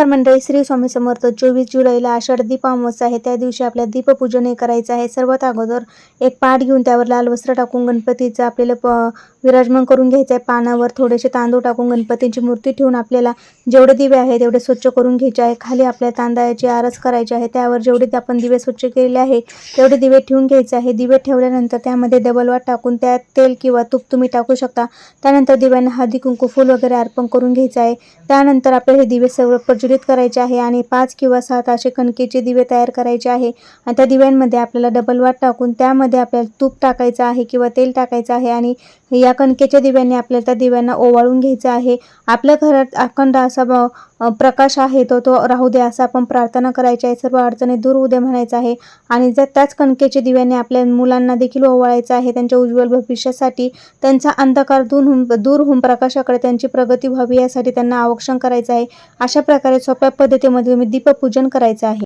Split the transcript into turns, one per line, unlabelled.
नमस्कार मंडळी श्री स्वामी समर्थ. चोवीस जुलैला आषाढ दीप अमावस्या आहे. त्या दिवशी आपल्या दीपपूजन हे करायचं आहे. सर्वात अगोदर एक पाट घेऊन त्यावर लाल वस्त्र टाकून गणपतीचं आपल्याला प विराजमान करून घ्यायचं आहे. पानावर थोडेसे तांदूळ टाकून गणपतीची मूर्ती ठेवून आपल्याला जेवढे दिवे आहे तेवढे स्वच्छ करून घ्यायचे आहे. खाली आपल्या तांदळाची आरस करायची आहे. त्यावर जेवढे ते आपण दिवे स्वच्छ केलेले आहे तेवढे दिवे ठेवून घ्यायचे आहे. दिवे ठेवल्यानंतर त्यामध्ये डबल वाट टाकून त्यात तेल किंवा तूप तुम्ही टाकू शकता. त्यानंतर दिव्यांना हळदी कुंकू फूल वगैरे अर्पण करून घ्यायचं आहे. त्यानंतर आपल्याला हे दिवे सर्व वितरित करायचे आहे आणि पाच किंवा सात असे कणकेचे दिवे तयार करायचे आहे. आणि त्या दिव्यांमध्ये आपल्याला डबल वाट टाकून त्यामध्ये आपल्याला तूप टाकायचं आहे किंवा तेल टाकायचं आहे आणि या कणकेच्या दिव्यांनी आपल्याला त्या दिव्यांना ओवाळून घ्यायचं आहे. आपल्या घरात अखंड असा प्रकाश आहे तो तो राहू दे असं आपण प्रार्थना करायची आहे. सर्व अडचणी दूर होऊ दे म्हणायचं आहे. आणि जर त्याच कणकेच्या दिव्याने आपल्या मुलांना देखील ओवाळायचं आहे त्यांच्या उज्ज्वल भविष्यासाठी त्यांचा अंधकार दूर होऊन दूर होऊन प्रकाशाकडे त्यांची प्रगती व्हावी यासाठी त्यांना आवक्षण करायचं आहे. अशा प्रकारे सोप्या पद्धतीमध्ये तुम्ही दीपपूजन करायचं आहे.